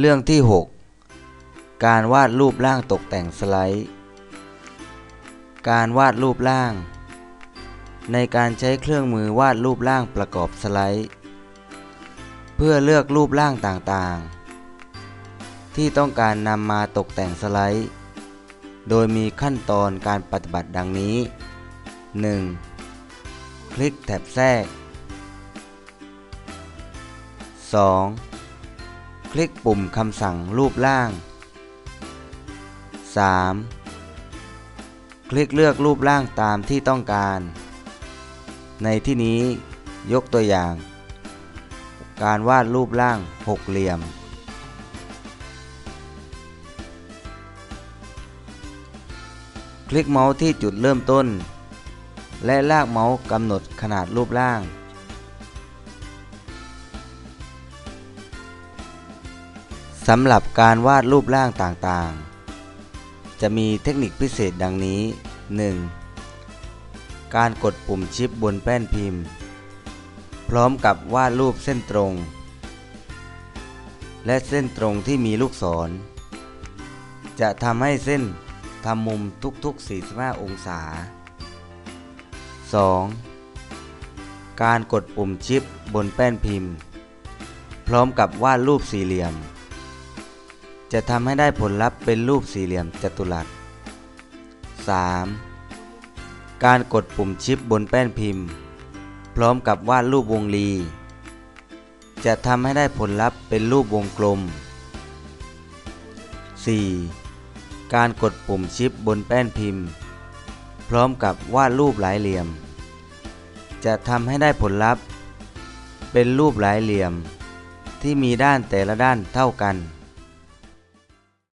เรื่องที่ 6 การวาดรูปร่างตกแต่งสไลด์ การวาดรูปร่าง ในการใช้เครื่องมือวาดรูปร่างประกอบสไลด์ เพื่อเลือกรูปร่างต่างๆ ที่ต้องการนำมาตกแต่งสไลด์ โดยมีขั้นตอนการปฏิบัติดังนี้ 1. คลิกแท็บแทรก 2. คลิกปุ่มคำสั่งรูปร่าง 3. คลิกเลือกรูปร่างตามที่ต้องการ ในที่นี้ยกตัวอย่าง การวาดรูปร่างหกเหลี่ยม คลิกเมาส์ที่จุดเริ่มต้น และลากเมาส์กำหนดขนาดรูปร่าง สำหรับการวาดรูปร่างต่างๆ จะมีเทคนิคพิเศษดังนี้ 1. การกดปุ่มชิปบนแป้นพิมพ์ พร้อมกับวาดรูปเส้นตรง และเส้นตรงที่มีลูกศร จะทำให้เส้นทำมุมทุกๆ 45 องศา 2. การกดปุ่มชิปบนแป้นพิมพ์ พร้อมกับวาดรูปสี่เหลี่ยม จะทำให้ได้ผลลัพธ์เป็นรูปสี่เหลี่ยมจัตุรัส 3. การกดปุ่มชิปบนแป้นพิมพ์ พร้อมกับวาดรูปวงรี จะทำให้ได้ผลลัพธ์เป็นรูปวงกลม 4. การกดปุ่มชิปบนแป้นพิมพ์ พร้อมกับวาดรูปหลายเหลี่ยม จะทำให้ได้ผลลัพธ์ เป็นรูปหลายเหลี่ยม ที่มีด้านแต่ละด้านเท่ากัน